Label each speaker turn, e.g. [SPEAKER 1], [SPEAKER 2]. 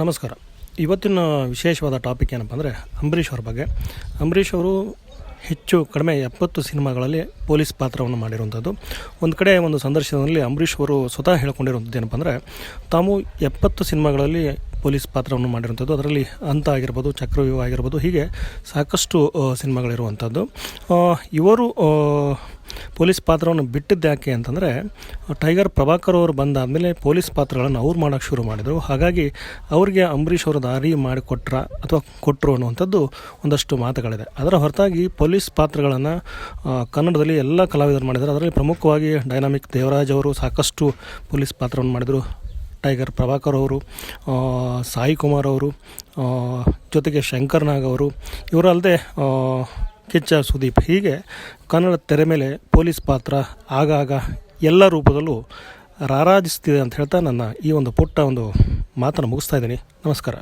[SPEAKER 1] ನಮಸ್ಕಾರ. ಇವತ್ತಿನ ವಿಶೇಷವಾದ ಟಾಪಿಕ್ ಏನಪ್ಪ ಅಂದರೆ ಅಂಬರೀಷ್ ಅವ್ರ ಬಗ್ಗೆ. ಅಂಬರೀಷ್ ಅವರು ಹೆಚ್ಚು ಕಡಿಮೆ ಎಪ್ಪತ್ತು ಸಿನಿಮಾಗಳಲ್ಲಿ ಪೊಲೀಸ್ ಪಾತ್ರವನ್ನು ಮಾಡಿರುವಂಥದ್ದು ಒಂದು ಕಡೆ ಒಂದು ಸಂದರ್ಶನದಲ್ಲಿ ಅಂಬರೀಷ್ ಅವರು ಸ್ವತಃ ಹೇಳ್ಕೊಂಡಿರುವಂಥದ್ದು ಏನಪ್ಪ ಅಂದರೆ ತಾವು ಎಪ್ಪತ್ತು ಸಿನಿಮಾಗಳಲ್ಲಿ ಪೊಲೀಸ್ ಪಾತ್ರವನ್ನು ಮಾಡಿರುವಂಥದ್ದು. ಅದರಲ್ಲಿ ಅಂತ ಆಗಿರ್ಬೋದು, ಚಕ್ರವ್ಯೂಹ ಆಗಿರ್ಬೋದು, ಹೀಗೆ ಸಾಕಷ್ಟು ಸಿನಿಮಾಗಳಿರುವಂಥದ್ದು. ಇವರು ಪೊಲೀಸ್ ಪಾತ್ರವನ್ನು ಬಿಟ್ಟಿದ್ದು ಯಾಕೆ ಅಂತಂದರೆ, ಟೈಗರ್ ಪ್ರಭಾಕರ್ ಅವರು ಬಂದಾದಮೇಲೆ ಪೊಲೀಸ್ ಪಾತ್ರಗಳನ್ನು ಅವ್ರು ಮಾಡೋಕ್ಕೆ ಶುರು ಮಾಡಿದರು. ಹಾಗಾಗಿ ಅವರಿಗೆ ಅಂಬರೀಷ್ ಅವರು ದಾರಿ ಮಾಡಿಕೊಟ್ರ ಅಥವಾ ಕೊಟ್ಟರು ಅನ್ನುವಂಥದ್ದು ಒಂದಷ್ಟು ಮಾತುಗಳಿದೆ. ಅದರ ಹೊರತಾಗಿ ಪೊಲೀಸ್ ಪಾತ್ರಗಳನ್ನು ಕನ್ನಡದಲ್ಲಿ ಎಲ್ಲ ಕಲಾವಿದರು ಮಾಡಿದ್ದಾರೆ. ಅದರಲ್ಲಿ ಪ್ರಮುಖವಾಗಿ ಡೈನಾಮಿಕ್ ದೇವರಾಜ್ ಅವರು ಸಾಕಷ್ಟು ಪೊಲೀಸ್ ಪಾತ್ರವನ್ನು ಮಾಡಿದರು. ಟೈಗರ್ ಪ್ರಭಾಕರ್ ಅವರು ಸಾಯಿ ಕುಮಾರ್ ಅವರು ಜೊತೆಗೆ ಶಂಕರ್ ನಾಗ್ ಅವರು. ಇವರಲ್ಲದೆ ಕಿಚ್ಚ ಸುದೀಪ್ ಹೀಗೆ ಕನ್ನಡ ತೆರೆ ಮೇಲೆ ಪೊಲೀಸ್ ಪಾತ್ರ ಆಗಾಗ ಎಲ್ಲ ರೂಪದಲ್ಲೂ ರಾರಾಜಿಸ್ತಿದೆ ಅಂತ ಹೇಳ್ತಾ ನನ್ನ ಈ ಒಂದು ಪುಟ್ಟ ಒಂದು ಮಾತನ್ನು ಮುಗಿಸ್ತಾ ಇದ್ದೀನಿ. ನಮಸ್ಕಾರ.